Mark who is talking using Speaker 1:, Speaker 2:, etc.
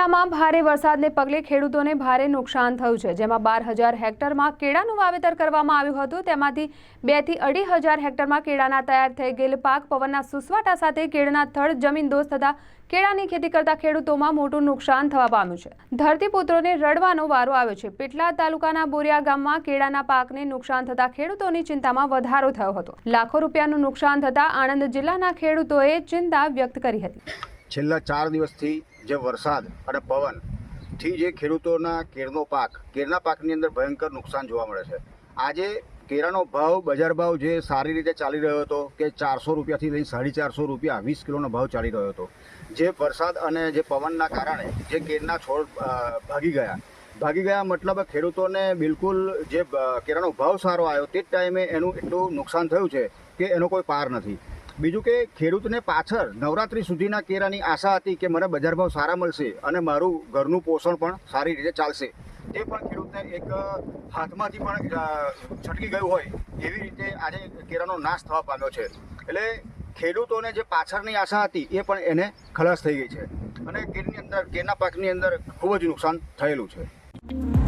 Speaker 1: જિલ્લામાં ભારે વરસાદને પગલે ખેડૂતોને ભારે નુકસાન થયું છે, જેમાં બાર હજાર હેક્ટરમાં કેળાનું વાવેતર કરવામાં આવ્યું હતું. તેમાંથી બેથી અઢી હજાર હેક્ટરમાં કેળાના તૈયાર થઈ ગયેલ પાક પવનના સુસવાટા સાથે કેળાના જમીન દોસ્ત થતા કેળાની ખેતી કરતા ખેડૂતોમાં મોટું નુકસાન થવા પામ્યું છે. ધરતીપુત્રોને રડવાનો વારો આવ્યો છે. પેટલાદ તાલુકાના બોરિયા ગામમાં કેળાના પાકને નુકસાન થતા ખેડૂતોની ચિંતામાં વધારો થયો હતો. લાખો રૂપિયાનું નુકસાન થતા આણંદ જિલ્લાના ખેડૂતોએ ચિંતા વ્યક્ત કરી હતી.
Speaker 2: છેલ્લા ચાર દિવસથી જે વરસાદ અને પવનથી જે ખેડૂતોના કેળનો પાક, કેળના પાકની અંદર ભયંકર નુકસાન જોવા મળે છે. આજે કેળાનો ભાવ, બજાર ભાવ જે સારી રીતે ચાલી રહ્યો હતો કે ચારસો રૂપિયાથી લઈ સાડી ચારસો રૂપિયા, વીસ કિલોનો ભાવ ચાલી રહ્યો હતો. જે વરસાદ અને જે પવનના કારણે જે કેળના છોડ ભાગી ગયા. ભાગી ગયા મતલબ ખેડૂતોને બિલકુલ જે કેરાનો ભાવ સારો આવ્યો તે જ ટાઈમે એનું એટલું નુકસાન થયું છે કે એનો કોઈ પાર નથી. બીજું કે ખેડૂતને પાછળ નવરાત્રી સુધીના કેરાની આશા હતી કે મને બજાર ભાવ સારા મળશે અને મારું ઘરનું પોષણ પણ સારી રીતે ચાલશે. તે પણ ખેડૂતને એક હાથમાંથી પણ છટકી ગયું હોય એવી રીતે આજે કેરાનો નાશ થવા પામ્યો છે. એટલે ખેડૂતોને જે પાછળની આશા હતી એ પણ એને ખલાસ થઈ ગઈ છે. અને કેરની અંદર કેરના પાકની અંદર ખૂબ જ નુકસાન થયેલું છે.